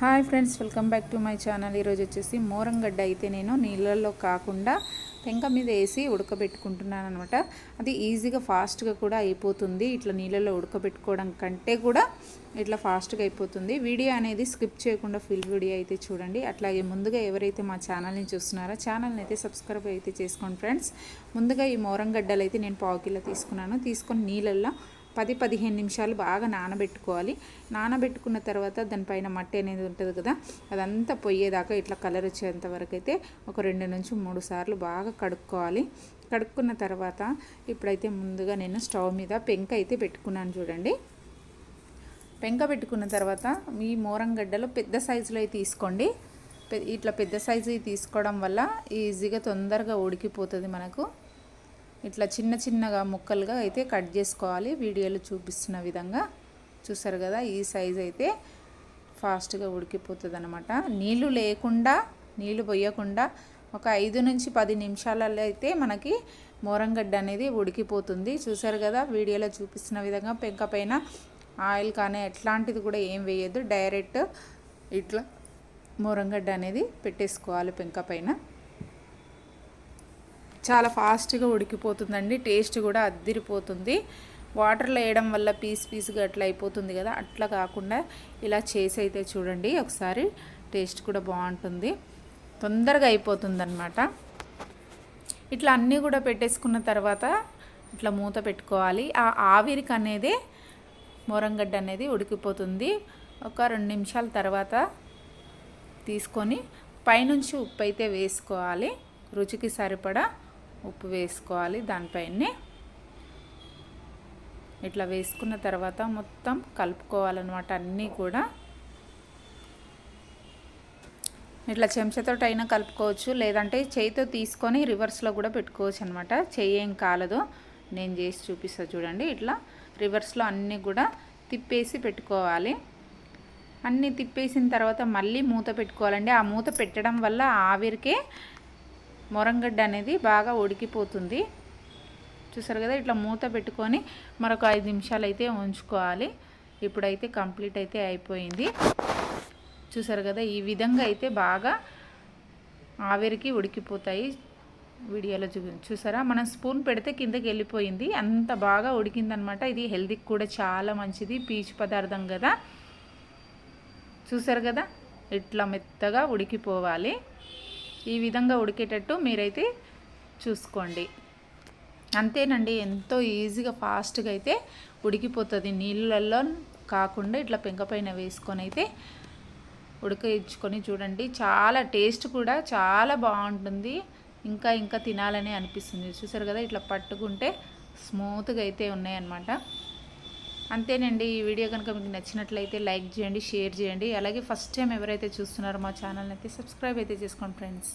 Hi friends welcome back to my channel. ఈరోజు వచ్చేసి మోరంగడ్డ అయితే నేను నీళ్ళల్లో కాకుండా పెంక మీద వేసి ఉడకబెట్టుకుంటున్నాను అనమాట అది ఈజీగా ఫాస్ట్గా కూడా అయిపోతుంది. ఇట్లా నీళ్ళల్లో ఉడకబెట్టుకోవడం కంటే కూడా ఇట్లా ఫాస్ట్గా అయిపోతుంది. వీడియో అనేది స్కిప్ చేయకుండా ఫుల్ వీడియో అయితే చూడండి. అట్లాగే ముందుగా ఎవరైతే మా ఛానల్ని చూస్తున్నారో ఛానల్ని అయితే సబ్స్క్రైబ్ అయితే చేసుకోండి ఫ్రెండ్స్. ముందుగా ఈ మోరంగడ్డలు అయితే నేను పావు కిలో తీసుకున్నాను. తీసుకొని నీళ్ళల్లో పది పదిహేను నిమిషాలు బాగా నానబెట్టుకోవాలి. నానబెట్టుకున్న తర్వాత దానిపైన మట్టి అనేది ఉంటుంది కదా అదంతా పొయ్యేదాకా ఇట్లా కలర్ వచ్చేంత వరకు అయితే ఒక రెండు నుంచి మూడు సార్లు బాగా కడుక్కోవాలి. కడుక్కున్న తర్వాత ఇప్పుడైతే ముందుగా నేను స్టవ్ మీద పెంక అయితే పెట్టుకున్నాను చూడండి. పెంక పెట్టుకున్న తర్వాత మీ మోరంగడ్డలో పెద్ద సైజులో తీసుకోండి. ఇట్లా పెద్ద సైజు తీసుకోవడం వల్ల ఈజీగా తొందరగా ఉడికిపోతుంది మనకు. ఇట్లా చిన్న చిన్నగా ముక్కలుగా అయితే కట్ చేసుకోవాలి. వీడియోలో చూపిస్తున్న విధంగా. చూసారు కదా ఈ సైజ్ అయితే ఫాస్ట్గా ఉడికిపోతుంది అనమాట నీళ్ళు లేకుండా నీళ్ళు పోయకుండా ఒక ఐదు నుంచి పది నిమిషాలలో అయితే మనకి మోరంగడ్డ అనేది ఉడికిపోతుంది. చూసారు కదా వీడియోలో చూపిస్తున్న విధంగా పెంక పైన ఆయిల్ కానీ ఎట్లాంటిది కూడా ఏం వేయద్దు. డైరెక్ట్ ఇట్లా మోరంగడ్డ అనేది పెట్టేసుకోవాలి పెంక పైన. చాలా ఫాస్ట్గా ఉడికిపోతుందండి. టేస్ట్ కూడా అద్దిరిపోతుంది. వాటర్లో వేయడం వల్ల పీస్ పీస్గా అట్లా అయిపోతుంది కదా అట్లా కాకుండా ఇలా చేసి అయితే చూడండి. ఒకసారి టేస్ట్ కూడా బాగుంటుంది. తొందరగా అయిపోతుంది అనమాట ఇట్లా అన్నీ కూడా పెట్టేసుకున్న తర్వాత ఇట్లా మూత పెట్టుకోవాలి. ఆ ఆవిరికి అనేది మొరంగడ్డ అనేది ఉడికిపోతుంది. ఒక రెండు నిమిషాల తర్వాత తీసుకొని పైనుంచి ఉప్పు అయితే వేసుకోవాలి. రుచికి సరిపడా ఉప్పు వేసుకోవాలి దానిపైనే ఇట్లా వేసుకున్న తర్వాత మొత్తం కలుపుకోవాలన్నమాట అన్నీ కూడా. ఇట్లా చెంచాతో అయినా కలుపుకోవచ్చు లేదంటే చేయితో తీసుకొని రివర్స్లో కూడా పెట్టుకోవచ్చు అనమాట చేయి ఏం కాలదు. నేను చేసి చూపిస్తా చూడండి. ఇట్లా రివర్స్లో అన్నీ కూడా తిప్పేసి పెట్టుకోవాలి. అన్నీ తిప్పేసిన తర్వాత మళ్ళీ మూత పెట్టుకోవాలండి. ఆ మూత పెట్టడం వల్ల ఆవిరికే మొరంగడ్డ అనేది బాగా ఉడికిపోతుంది. చూసారు కదా ఇట్లా మూత పెట్టుకొని మరొక ఐదు నిమిషాలు అయితే ఉంచుకోవాలి. ఇప్పుడైతే కంప్లీట్ అయితే అయిపోయింది. చూసారు కదా ఈ విధంగా అయితే బాగా ఆవిరికి ఉడికిపోతాయి వీడియోలో చూ చూసారా? మనం స్పూన్ పెడితే కిందకి వెళ్ళిపోయింది. అంత బాగా ఉడికిందనమాట. ఇది హెల్తీకి కూడా చాలా మంచిది పీచు పదార్థం కదా. చూసారు కదా ఇట్లా మెత్తగా ఉడికిపోవాలి. ఈ విధంగా ఉడికేటట్టు మీరైతే చూసుకోండి. అంతేనండి ఎంతో ఈజీగా ఫాస్ట్గా అయితే ఉడికిపోతుంది. నీళ్ళల్లో కాకుండా ఇట్లా పెంక పైన వేసుకొని అయితే ఉడకించుకొని చూడండి. చాలా టేస్ట్ కూడా చాలా బాగుంటుంది. ఇంకా ఇంకా తినాలని అనిపిస్తుంది. చూసారు కదా ఇట్లా పట్టుకుంటే స్మూత్గా అయితే ఉన్నాయన్నమాట. అంతేనండి ఈ వీడియో కనుక మీకు నచ్చినట్లయితే లైక్ చేయండి షేర్ చేయండి. అలాగే ఫస్ట్ టైం ఎవరైతే చూస్తున్నారో మా ఛానల్ని అయితే సబ్స్క్రైబ్ అయితే చేసుకోండి ఫ్రెండ్స్.